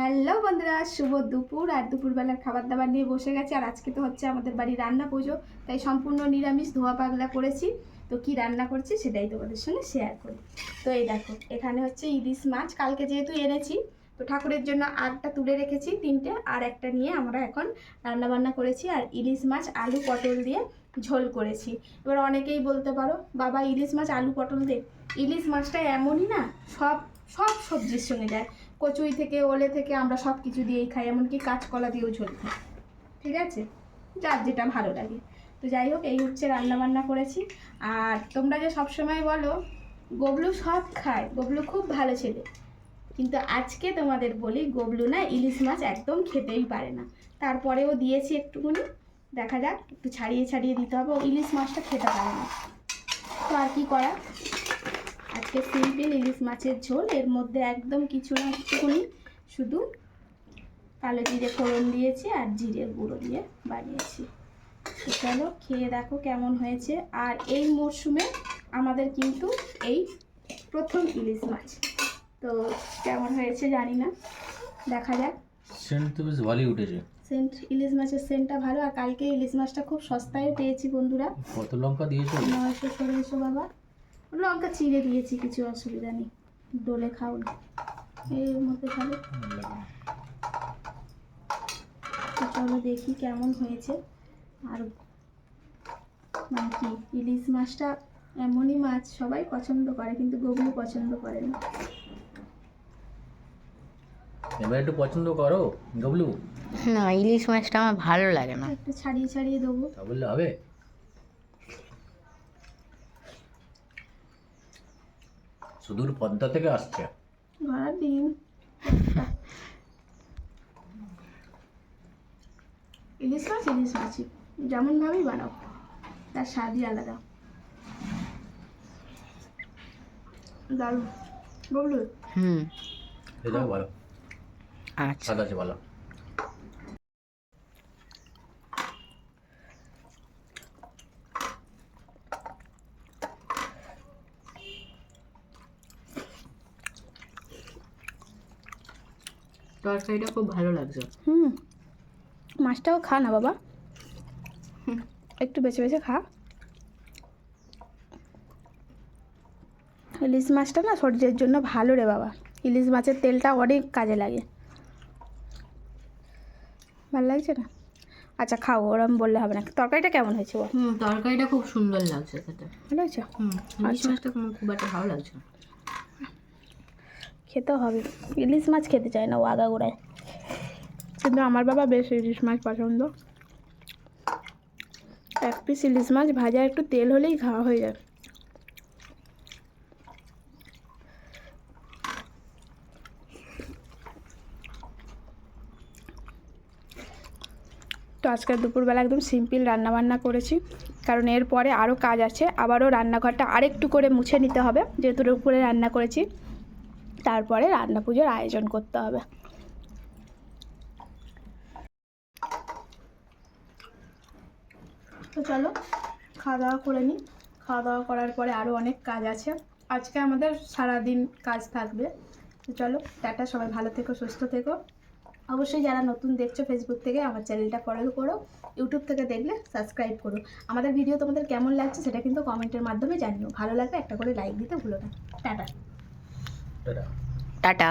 Hello বন্ধুরা, শুভ দুপুর। আর দুপুরবেলার খাবার দাবার নিয়ে বসে গেছে। আর আজকে তো হচ্ছে আমাদের বাড়ি রান্না পুজো, তাই সম্পূর্ণ নিরামিষ ধোয়া পাগলা করেছি। তো কি রান্না করছি সেটাই তোমাদের সঙ্গে শেয়ার করি। তো এই দেখো, এখানে হচ্ছে ইলিশ মাছ। কালকে যেহেতু এনেছি, তো ঠাকুরের জন্য আগটা তুলে রেখেছি, তিনটে। আর একটা নিয়ে আমরা এখন রান্না বান্না করেছি। আর ইলিশ মাছ, আলু, পটল দিয়ে ঝোল করেছি। এবার অনেকেই বলতে পারো, বাবা, ইলিশ মাছ, আলু, পটল দে। ইলিশ মাছটা এমনই না, সব সব সবজির সঙ্গে যায়। কচুই থেকে, ওলে থেকে আমরা সব কিছু দিয়েই খাই, এমনকি কাঁচকলা দিয়েও ঝোল খাই। ঠিক আছে? যার যেটা ভালো লাগে। তো যাই হোক, এই হচ্ছে রান্না বান্না করেছি। আর তোমরা যে সবসময় বলো, গবলু সব খায়। গবলু খুব ভালো ছেলে। কিন্তু আজকে তোমাদের বলি, গবলু না ইলিশ মাছ একদম খেতেই পারে না। তারপরেও দিয়েছি একটুকুনি দেখা যাক, একটু ছাড়িয়ে ছাড়িয়ে দিতে হবে। ও ইলিশ মাছটা খেতে পারে না। তো আর কি করা? আজকে সিম্পল ইলিশ মাছের ঝোল এর মধ্যে একদম কিছু না একটুকুনি শুধু কালো জিরে ফোড়ন দিয়েছি আর জিরের গুঁড়ো দিয়ে বানিয়েছি। চলো খেয়ে দেখো কেমন হয়েছে। আর এই মরশুমে আমাদের কিন্তু এই প্রথম ইলিশ মাছ। তো কেমন হয়েছে জানি না দেখা যাক। সেন্ট তো বেশ ভালোই উঠেছে। সেন্ট ইলিশ মাছের সেন্টটা ভালো আর কালকে ইলিশ মাছটা খুব সস্তায় পেয়েছি বন্ধুরা। কত লঙ্কা দিয়েছ? নয়শো ষোলোশো বাবা। লঙ্কা চিড়ে দিয়েছি কিছু অসুবিধা নেই। ডোলে খাও না। এর মধ্যে খাবে চলো দেখি কেমন হয়েছে। আর মানে কি ইলিশ মাছটা এমনই মাছ সবাই পছন্দ করে কিন্তু গবলু পছন্দ করে না। এবার একটু পছন্দ করো গবলু না ইলিশ মাছটা আমার ভালো লাগে না। একটু ছাড়িয়ে ছাড়িয়ে দেবো। তা বললে হবে। সুদূর পদ্মা থেকে আসছে। ডিম ইলিশ মাছ ইলিশ মাছই যেমনভাবেই বানাও। তার স্বাদই আলাদা। দারুণ। বললু হুম। এটা ভালো আচ্ছা। আছে ভালো তরকারিটা খুব ভালো লাগছে। হুম। মাছটাও খা না বাবা। একটু বেছে বেছে খা। ইলিশ মাছটা না শরীরের জন্য ভালো রে বাবা। ইলিশ মাছের তেলটা অনেক কাজে লাগে। ভালো লাগছে না? আচ্ছা খাও ওরম বললে হবে না। তরকারিটা কেমন হয়েছে হুম তরকারিটা খুব সুন্দর লাগছে খেতে। ভালো হুম ইলিশ আচ্ছা। মাছটা খুব একটা ভালো লাগছে। খেতে হবে। ইলিশ মাছ খেতে চায় না ও আগাগোড়ায় কিন্তু আমার বাবা বেশ ইলিশ মাছ পছন্দ। এক পিস ইলিশ মাছ ভাজা একটু তেল হলেই খাওয়া হয়ে যায়। তো আজকে দুপুরবেলা একদম সিম্পল রান্নাবান্না করেছি। কারণ এরপরে আরও কাজ আছে, আবারও রান্নাঘরটা আরেকটু করে মুছে নিতে হবে, যেহেতু দুপুরে রান্না করেছি। তারপরে রান্না পুজোর আয়োজন করতে হবে। তো চলো, খাওয়া দাওয়া করে নিই। খাওয়া দাওয়া করার পরে আরও অনেক কাজ আছে। আজকে আমাদের সারাদিন কাজ থাকবে। তো চলো, টাটা, সবাই ভালো থেকো, সুস্থ থেকো। অবশ্যই যারা নতুন দেখছ ফেসবুক থেকে, আমার চ্যানেলটা ফলো করো। ইউটিউব থেকে দেখলে সাবস্ক্রাইব করো। আমাদের ভিডিও তোমাদের কেমন লাগছে সেটা কিন্তু কমেন্টের মাধ্যমে জানিও। ভালো লাগলে একটা করে লাইক দিতে ভুলো না। টাটা। টাটা